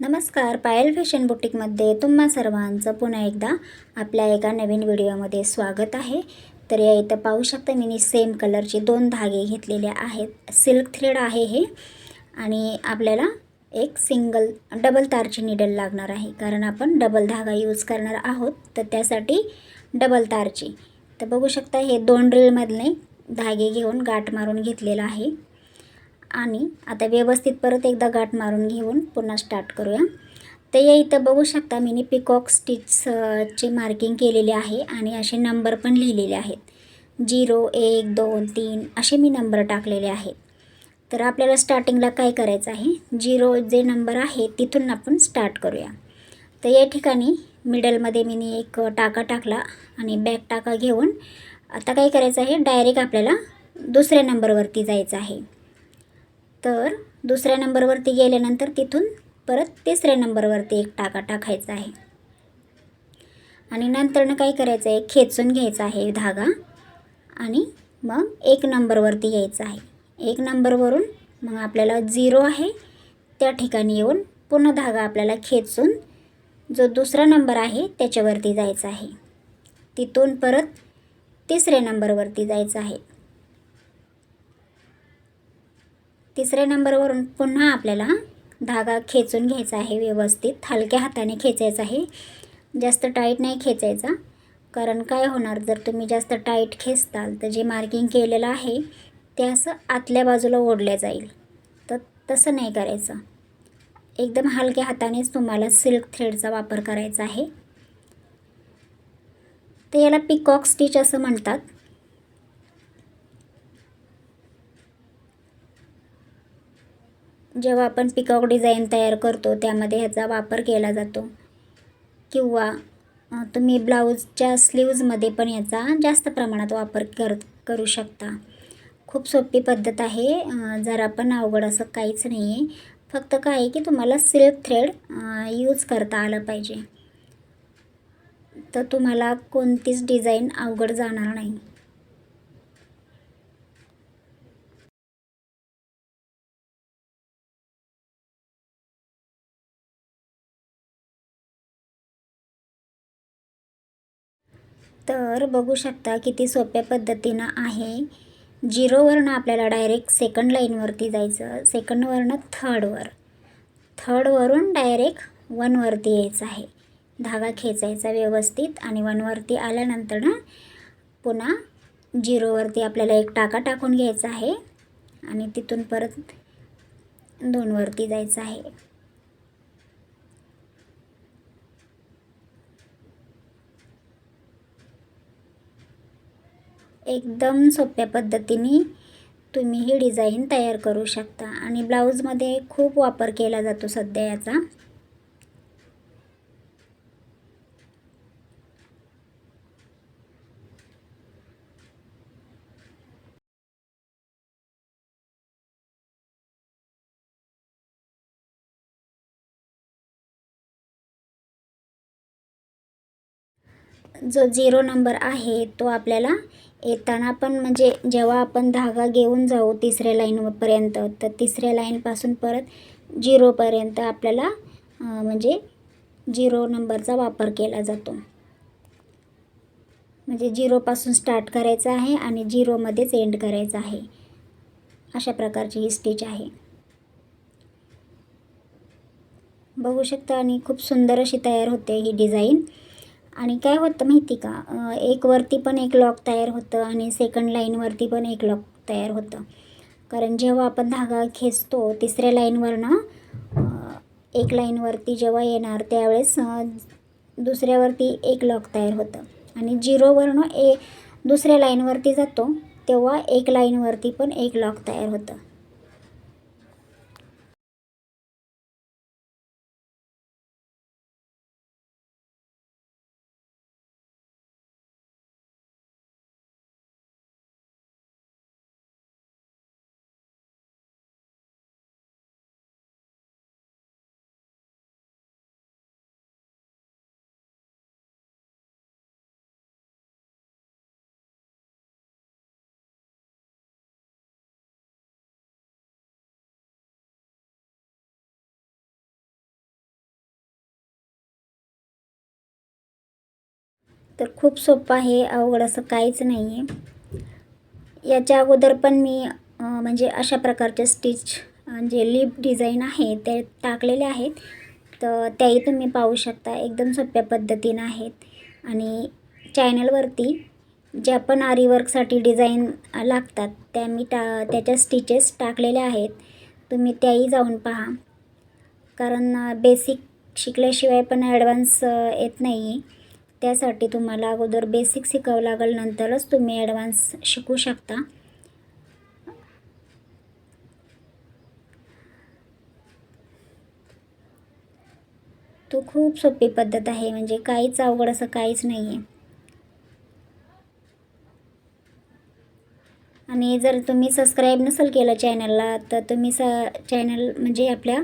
नमस्कार पायल फॅशन बुटीकमध्ये तुम्हा सर्वांचं पुन्हा एकदा आपल्या एका नवीन व्हिडिओमध्ये स्वागत आहे. तर या इथं पाहू शकता मी सेम कलरचे दोन धागे घेतलेले आहेत. सिल्क थ्रेड आहे हे आणि आपल्याला एक सिंगल डबल तारची निडल लागणार आहे. कारण आपण डबल धागा यूज करणार आहोत तर त्यासाठी डबल तारची. तर बघू शकता हे दोन ड्रिलमधले धागे घेऊन गाठ मारून घेतलेला आहे. आणि आता व्यवस्थित परत एकदा गाठ मारून घेऊन पुन्हा स्टार्ट करूया. तर या इथं बघू शकता मी पिकॉक स्टिचचे मार्किंग केलेले आहे आणि असे नंबर पण लिहिलेले आहेत. झिरो एक दोन तीन असे मी नंबर टाकलेले आहेत. तर आपल्याला स्टार्टिंगला काय करायचं आहे? झिरो जे नंबर आहे तिथून आपण स्टार्ट करूया. तर या ठिकाणी मिडलमध्ये मी एक टाका टाकला आणि बॅक टाका घेऊन आता काय करायचं आहे? डायरेक्ट आपल्याला दुसऱ्या नंबरवरती जायचं आहे. तर दुसऱ्या नंबरवरती गेल्यानंतर तिथून परत तिसऱ्या नंबरवरती एक टाका टाकायचा आहे. आणि नंतरनं काय करायचं आहे? खेचून घ्यायचा आहे धागा आणि मग एक नंबरवरती यायचं आहे. एक नंबरवरून मग आपल्याला झिरो आहे. त्या ठिकाणी येऊन पुन्हा धागा आपल्याला खेचून जो दुसरा नंबर आहे त्याच्यावरती जायचा आहे. तिथून परत तिसऱ्या नंबरवरती जायचं आहे. तिसऱ्या नंबरवरून पुन्हा आपल्याला धागा खेचून घ्यायचा आहे व्यवस्थित. हलक्या हाताने खेचायचा आहे. जास्त टाईट नाही खेचायचा. कारण काय होणार? जर तुम्ही जास्त टाईट खेचताल तर जे मार्किंग केलेलं आहे ते असं आतल्या बाजूला ओढल्या जाईल. तर तसं नाही करायचं. एकदम हलक्या हातानेच तुम्हाला सिल्क थ्रेडचा वापर करायचा आहे. तर याला पिकॉक स्टिच असं म्हणतात. जेव्हा आपण पिकॉक डिझाईन तयार करतो त्यामध्ये ह्याचा वापर केला जातो. किंवा तुम्ही ब्लाऊजच्या स्लीव्जमध्ये पण याचा जास्त प्रमाणात वापर कर करू शकता. खूप सोपी पद्धत आहे. जरा पण अवघड असं काहीच नाही आहे फक्त काय आहे की तुम्हाला सिल्क थ्रेड यूज करता आलं पाहिजे. तर तुम्हाला कोणतीच डिझाईन अवघड जाणार नाही. तर बघू शकता किती सोप्या पद्धतीनं आहे. झिरोवरनं आपल्याला डायरेक्ट सेकंड लाईनवरती जायचं. सेकंडवरनं थर्डवर थर्डवरून डायरेक्ट वनवरती यायचं आहे. धागा खेचायचा व्यवस्थित आणि वनवरती आल्यानंतर ना पुन्हा झिरोवरती आपल्याला एक टाका टाकून घ्यायचा आहे. आणि तिथून परत दोनवरती जायचं आहे. एकदम सोप्या पद्धतीने तुम्ही ही डिझाईन तयार करू शकता. आणि ब्लाऊजमध्ये खूप वापर केला जातो सध्या याचा. जो झिरो नंबर आहे तो आपल्याला येताना पण म्हणजे जेव्हा आपण धागा घेऊन जाऊ तिसऱ्या लाईनपर्यंत तर तिसऱ्या लाईनपासून परत झिरोपर्यंत आपल्याला म्हणजे झिरो नंबरचा वापर केला जातो. म्हणजे झिरोपासून स्टार्ट करायचं आहे आणि झिरोमध्येच एंड करायचं आहे. अशा प्रकारची ही स्टिच आहे. बघू शकता आणि खूप सुंदर अशी तयार होते ही डिझाईन आणि काय होतं माहिती का? एक वरती पण एक लॉक तयार होतं आणि सेकंड लाईनवरती पण एक लॉक तयार होतं. कारण जेव्हा आपण धागा खेचतो तिसऱ्या लाईनवरनं एक लाईनवरती जेव्हा येणार त्यावेळेस दुसऱ्यावरती एक लॉक तयार होतं. आणि झिरोवरनं ए दुसऱ्या लाईनवरती जातो तेव्हा एक लाईनवरती पण एक लॉक तयार होतं. तर खूप सोपं आहे अवघड असं काहीच नाही आहे याच्या अगोदर पण मी म्हणजे अशा प्रकारच्या स्टिच जे लिप डिझाईन आहे ते टाकलेले आहेत. तर त्याही तुम्ही पाहू शकता एकदम सोप्या पद्धतीनं आहेत. आणि चॅनलवरती ज्या पण आरीवर्कसाठी डिझाईन लागतात त्या मी टा त्याच्या स्टिचेस टाकलेल्या आहेत. तुम्ही त्याही जाऊन पहा. कारण बेसिक शिकल्याशिवाय पण ॲडव्हान्स येत नाही आहे त्यासाठी तुम्हाला अगोदर बेसिक शिकावं लागेल नंतरच तुम्ही ॲडव्हान्स शिकू शकता. तो खूप सोपी पद्धत आहे म्हणजे काहीच अवघड असं काहीच नाही आहे आणि जर तुम्ही सबस्क्राईब नसेल केलं चॅनलला तर तुम्ही स चॅनल म्हणजे आपल्या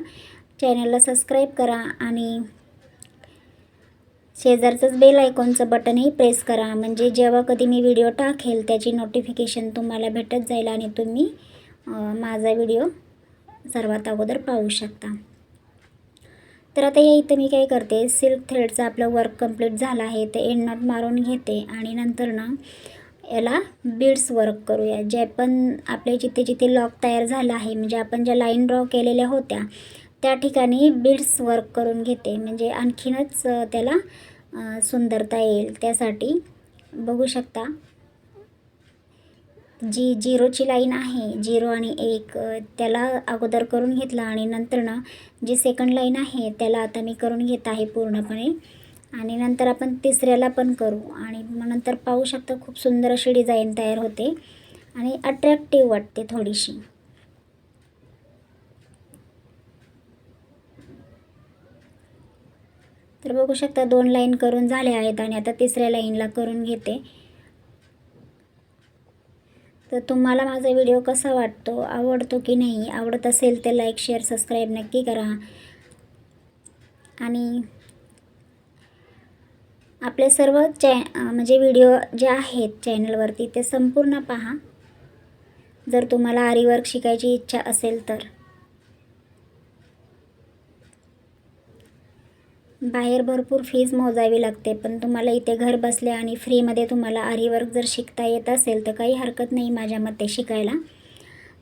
चॅनलला सबस्क्राईब करा आणि शेजारचंच बेल आयकॉनचं बटनही प्रेस करा. म्हणजे जेव्हा कधी मी व्हिडिओ टाकेल त्याची नोटिफिकेशन तुम्हाला भेटत जाईल आणि तुम्ही माझा व्हिडिओ सर्वात अगोदर पाहू शकता. तर आता या इथं मी काय करते सिल्क थ्रेडचं आपलं वर्क कंप्लीट झालं आहे ते एंड नॉट मारून घेते आणि नंतर ना याला बीड्स वर्क करूया. जे पण आपले जिथे जिथे लॉक तयार झालं आहे म्हणजे आपण ज्या लाईन ड्रॉ केलेल्या होत्या त्या ठिकाणी बीड्स वर्क करून घेते. म्हणजे आणखीनच त्याला सुंदरता येईल त्यासाठी. बघू शकता. जी झिरोची लाईन आहे झिरो आणि एक त्याला अगोदर करून घेतला आणि नंतर ना जी सेकंड लाईन आहे त्याला आता मी करून घेत आहे पूर्णपणे. आणि नंतर आपण तिसऱ्याला पण करू. आणि मग नंतर पाहू शकता खूप सुंदर अशी डिझाईन तयार होते. आणि अट्रॅक्टिव्ह वाटते थोडीशी. तर बघू शकता दोन लाईन करून झाल्या आहेत आणि आता तिसऱ्या लाईनला करून घेते. तर तुम्हाला माझा व्हिडिओ कसा वाटतो? आवडतो की नाही? आवडत असेल तर लाईक शेअर सबस्क्राईब नक्की करा. आणि आपले सर्व चॅ म्हणजे व्हिडिओ जे आहेत चॅनलवरती ते संपूर्ण पहा. जर तुम्हाला आरीवर्क शिकायची इच्छा असेल तर. बाहेर भरपूर फीज मोजावी लागते पण तुम्हाला इथे घर बसल्या आणि फ्रीमध्ये तुम्हाला आरीवर्क जर शिकता येत असेल तर काही हरकत नाही माझ्या मते शिकायला.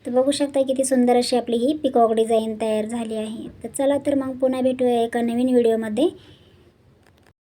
तर बघू शकता किती सुंदर अशी आपली ही पिकॉक डिझाईन तयार झाली आहे. तर चला तर मग पुन्हा भेटूया एका नवीन व्हिडिओमध्ये